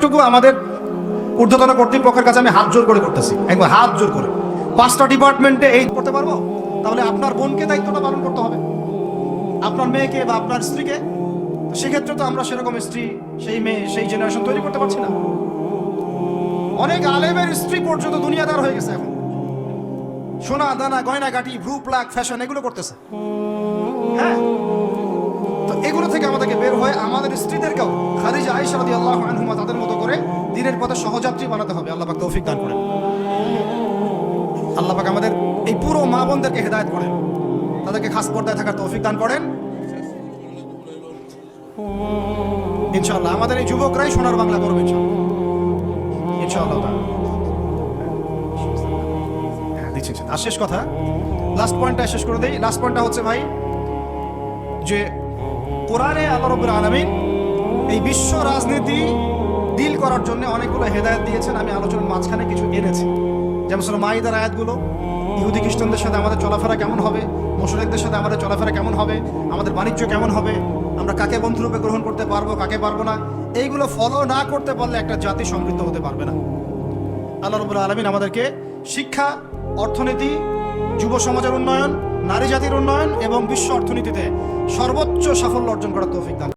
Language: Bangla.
প্রয়োগটুকু আমাদের ঊর্ধ্বতন কর্তৃপক্ষের কাছে আমি হাত জোর করে করতেছি। একবার হাত জোর করে। পাঁচটা ডিপার্টমেন্টে এই করতে পারব? তাহলে আপনার বোনকে দায়িত্বটা পালন করতে হবে। আপনার মেয়েকে বা আপনার স্ত্রীকে। সেক্ষেত্রে তো আমরা সেরকম স্ত্রী, সেই মেয়ে, সেই জেনারেশন তৈরি করতে পারছি না। অনেক আলেমের স্ত্রী পর্যন্ত দুনিয়াদার হয়ে গেছে এখন। সোনা, দানা, গয়না, গাটি, ভ্রু, প্লাক ফ্যাশন এগুলো করতেছে। হ্যাঁ? তো এগুলো থেকে আমাদেরকে বের হয়ে আমাদের স্ত্রীদেরকেও খাদিজা আয়েশা রাদিয়াল্লাহু করে দিনের পথে সহযাত্রী বানাতে হবে। আল্লাহ পাক তৌফিক দান করেন। আল্লাহ পাক আমাদের এই পুরো মা বোনদেরকে হেদায়েত করেন। তাদেরকে খাস পর্দায় থাকার তৌফিক দান করেন। ইনশাআল্লাহ, আমাদের এই যুবকরাই সোনার বাংলা করবে ইনশাআল্লাহ। ইনশাআল্লাহ। হ্যাঁ। আর শেষ কথা লাস্ট পয়েন্টটা শেষ করে দেই। লাস্ট পয়েন্টটা হচ্ছে ভাই, যে কোরআনে আল্লাহ রব্বুল আলামিন এই বিশ্ব রাজনীতি ডিল করার জন্য অনেকগুলো হেদায়েত দিয়েছেন, আমি আলোচনার মাঝখানে কিছু এনেছি। যেমন সব মাইদার আয়াতগুলো, ইহুদি খ্রিস্টানদের সাথে আমাদের চলাফেরা কেমন হবে, মুশরিকদের সাথে আমাদের চলাফেরা কেমন হবে, আমাদের বাণিজ্য কেমন হবে, আমরা কাকে বন্ধুরূপে গ্রহণ করতে পারব, কাকে পারব না, এইগুলো ফলো না করতে পারলে একটা জাতি সমৃদ্ধ হতে পারবে না। আল্লাহ রবুল্লা আলমিন আমাদেরকে শিক্ষা, অর্থনীতি, যুব সমাজের উন্নয়ন, নারী জাতির উন্নয়ন এবং বিশ্ব অর্থনীতিতে সর্বোচ্চ সাফল্য অর্জন করার তৌফিক দান